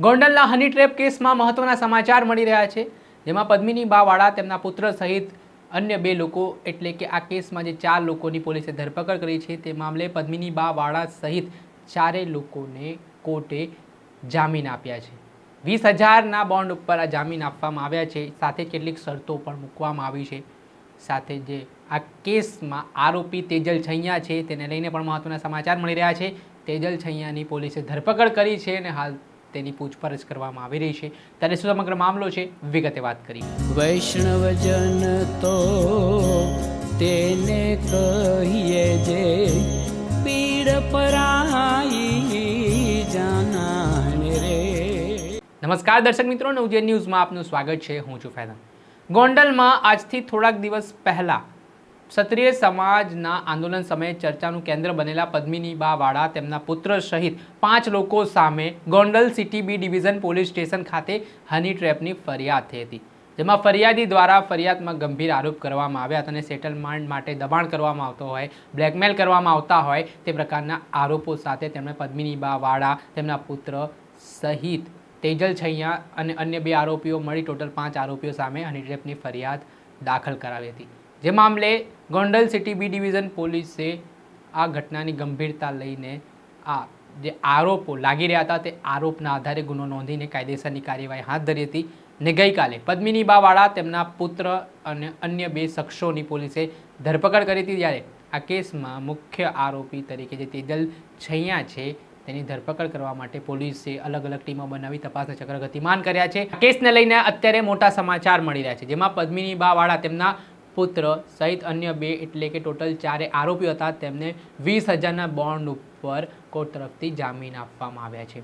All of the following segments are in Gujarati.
ગોંડલના હની ટ્રેપ કેસમાં મહત્વના સમાચાર મળી રહ્યા છે, જેમાં પદ્મિની બાવાળા તેમના પુત્ર સહિત અન્ય બે લોકો, એટલે કે આ કેસમાં જે ચાર લોકોની પોલીસે ધરપકડ કરી છે, તે મામલે પદ્મિની બાવાળા સહિત ચારેય લોકોને કોર્ટે જામીન આપ્યા છે. વીસ હજારના બોન્ડ ઉપર આ જામીન આપવામાં આવ્યા છે, સાથે કેટલીક શરતો પણ મૂકવામાં આવી છે. સાથે જે આ કેસમાં આરોપી તેજલ છૈયા છે, તેને લઈને પણ મહત્વના સમાચાર મળી રહ્યા છે. તેજલ છૈયાની પોલીસે ધરપકડ કરી છે અને હાલ તેની પૂછપરછ કરવામાં આવી રહી છે. ત્યારે શું સમગ્ર મામલો છે? વિગતે વાત કરી. વૈષ્ણવજન તો તેને કહીએ જે પીડ પરાઈ જાનાને રે. નમસ્કાર દર્શક મિત્રો નવજે ન્યૂઝમાં આપનું સ્વાગત છે. હું છું ફેદન ગોંડલમાં આજથી થોડાક દિવસ પહેલા ક્ષત્રિય સમાજના આંદોલન સમયે ચર્ચાનું કેન્દ્ર બનેલા પદ્મિની બાવાળા તેમના પુત્ર સહિત પાંચ લોકો સામે Gondal city B division police station ખાતે હની ટ્રેપની ફરિયાદ થઈ હતી. જેમાં ફરિયાદી દ્વારા ફરિયાદમાં ગંભીર આરોપ કરવામાં આવ્યા હતા અને સેટલમેન્ટ માટે દબાણ કરવામાં આવતો હોય, બ્લેકમેલ કરવામાં આવતા હોય તે પ્રકારના આરોપો સાથે તેમણે પદ્મિની બાવાળા તેમના પુત્ર સહિત તેજલ છૈયા અને અન્ય બે આરોપીઓ મળી ટોટલ પાંચ આરોપીઓ સામે હની ટ્રેપની ફરિયાદ દાખલ કરાવી હતી. જે મામલે ગોંડલ સિટી બી ડિવિઝન પોલીસે આ ઘટનાની ગંભીરતા લઈને આ જે આરોપો લાગી રહ્યા હતા તે આરોપના આધારે ગુનો નોંધીને કાયદેસરની કાર્યવાહી હાથ ધરી હતી ને ગઈકાલે પદ્મિની બાવાળા તેમના પુત્ર અને અન્ય બે શખ્સોની પોલીસે ધરપકડ કરી હતી જ્યારે આ કેસમાં મુખ્ય આરોપી તરીકે જે તેજલ છૈયા છે તેની ધરપકડ કરવા માટે પોલીસે અલગ અલગ ટીમો બનાવી તપાસના ચક્ર ગતિમાન કર્યા છે. કેસને લઈને અત્યારે મોટા સમાચાર મળી રહ્યા છે, જેમાં પદ્મિની બાવાળા તેમના પુત્ર સહિત અન્ય બે એટલે કે ટોટલ ચારે આરોપીઓ હતા. તેમને વીસ હજારના બોન્ડ ઉપર કોર્ટ તરફથી જામીન આપવામાં આવ્યા છે.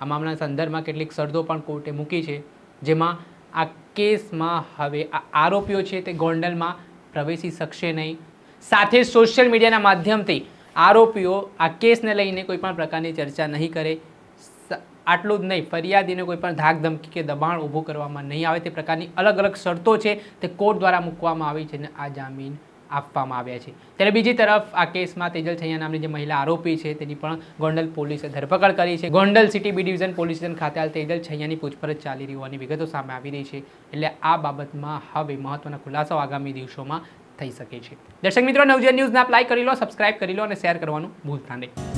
આ મામલાના સંદર્ભમાં કેટલીક શરતો પણ કોર્ટે મૂકી છે. જેમાં આ કેસમાં હવે આ આરોપીઓ છે તે ગોંડલમાં પ્રવેશી શકશે નહીં. સાથે સોશિયલ મીડિયાના માધ્યમથી આરોપીઓ આ કેસને લઈને કોઈ પણ પ્રકારની ચર્ચા નહીં કરે. આટલું જ નહીં, ફરિયાદીને કોઈ પણ ધાક ધમકી કે દબાણ ઊભું કરવામાં નહીં આવે, તે પ્રકારની અલગ અલગ શરતો છે, તે કોર્ટ દ્વારા મૂકવામાં આવી છે અને આ જામીન આપવામાં આવ્યા છે. ત્યારે બીજી તરફ આ કેસમાં તેજલ છૈયા નામની જે મહિલા આરોપી છે, તેની પણ ગોંડલ પોલીસે ધરપકડ કરી છે. Gondal city B division police station ખાતે હાલ તેજલ છૈયાની પૂછપરછ ચાલી રહી હોવાની વિગતો સામે આવી રહી છે. એટલે આ બાબતમાં હવે મહત્વના ખુલાસાઓ આગામી દિવસોમાં થઈ શકે છે. દર્શક મિત્રો, નવજીવન ન્યૂઝને આપ લાઈક કરી લો સબસ્ક્રાઇબ કરી લો અને શેર કરવાનું ભૂલતા નહીં.